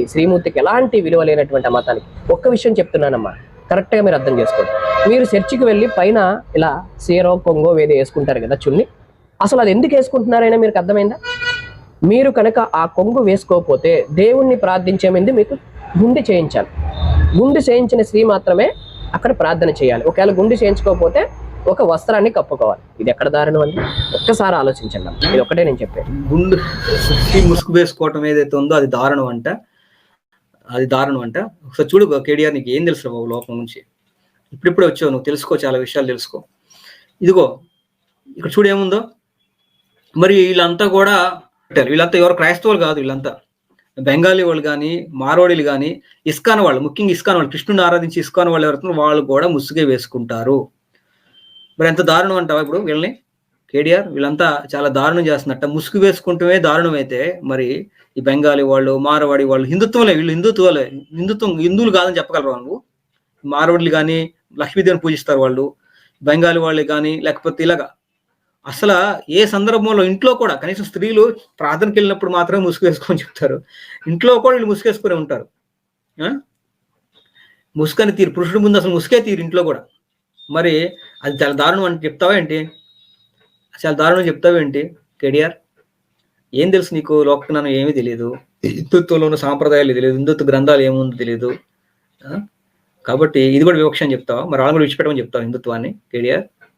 మతానికి శ్రీమూర్తికి ఎలాంటి విలువ లేనటువంటి ఆ మతానికి ఒక్క విషయం చెప్తున్నానమ్మా. కరెక్ట్గా మీరు అర్థం చేసుకోండి. మీరు చర్చికి వెళ్ళి పైన ఇలా సీరో కొంగో వేదో వేసుకుంటారు కదా చున్ని. అసలు అది ఎందుకు వేసుకుంటున్నారైనా మీకు అర్థమైందా? మీరు కనుక ఆ కొంగు వేసుకోకపోతే దేవుణ్ణి ప్రార్థించే ముందు మీకు గుండె చేయించాలి. గుండు చేయించిన స్త్రీ మాత్రమే అక్కడ ప్రార్థన చేయాలి. ఒకవేళ గుండు చేయించుకోకపోతే ఒక వస్త్రాన్ని కప్పుకోవాలి. ఇది ఎక్కడ దారుణం అండి? ఒక్కసారి ఆలోచించండి ఇది ఒకటే నేను చెప్పాను గుండు ముసుగు వేసుకోవటం ఏదైతే ఉందో అది దారుణం అంట. అది దారుణం అంట. ఒకసారి చూడు కేడిఆర్ నీకు ఏం తెలుసు బాబు లోపల నుంచి? ఇప్పుడిప్పుడే వచ్చావు నువ్వు తెలుసుకో చాలా విషయాలు తెలుసుకో. ఇదిగో ఇక్కడ చూడు ఏముందో? మరి వీళ్ళంతా కూడా వీళ్ళంతా ఎవరు క్రైస్తవులు కాదు వీళ్ళంతా. బెంగాలీ వాళ్ళు కానీ మారోడీలు కానీ ఇస్కాన్ వాళ్ళు ముఖ్యంగా ఇస్కాన్ వాళ్ళు కృష్ణుని ఆరాధించి ఇస్కాన్ వాళ్ళు ఎవరుతున్నారో వాళ్ళు కూడా ముసుగే వేసుకుంటారు. మరి ఎంత దారుణం అంటావా ఇప్పుడు వీళ్ళని? కేడిఆర్ వీళ్ళంతా చాలా దారుణం చేస్తున్నట్ట. ముసుగు వేసుకుంటమే దారుణం అయితే మరి ఈ బెంగాలీ వాళ్ళు మారవాడి వాళ్ళు హిందుత్వంలే వీళ్ళు హిందుత్వాలే. హిందుత్వం హిందువులు కాదని చెప్పగలరా నువ్వు? మారవాడులు కానీ లక్ష్మీదేవిని పూజిస్తారు వాళ్ళు బెంగాలీ వాళ్ళు కానీ లేకపోతే ఇలాగా. అసలు ఏ సందర్భంలో ఇంట్లో కూడా కనీసం స్త్రీలు ప్రార్థనకి వెళ్ళినప్పుడు మాత్రమే ముసుగు వేసుకొని చెప్తారు ఇంట్లో కూడా వీళ్ళు ముసుగేసుకునే ఉంటారు. ముసుకని తీరు. పురుషుడి ముందు అసలు ముసుకే తీరు ఇంట్లో కూడా. మరి అది చాలా దారుణం అని చెప్తావా ఏంటి? చాలా దారుణం చెప్తావేంటి కేడిఆర్ ఏం తెలుసు నీకు? లోకజ్ఞానం ఏమీ తెలియదు హిందుత్వంలో ఉన్న సాంప్రదాయాలు తెలియదు. హిందుత్వ గ్రంథాలు ఏముందో తెలియదు ఆ? కాబట్టి ఇది కూడా వివక్ష అని చెప్తావా? మరి వాళ్ళని కూడా విడిచిపెట్టమని చెప్తావు హిందుత్వాన్ని? కేడిఆర్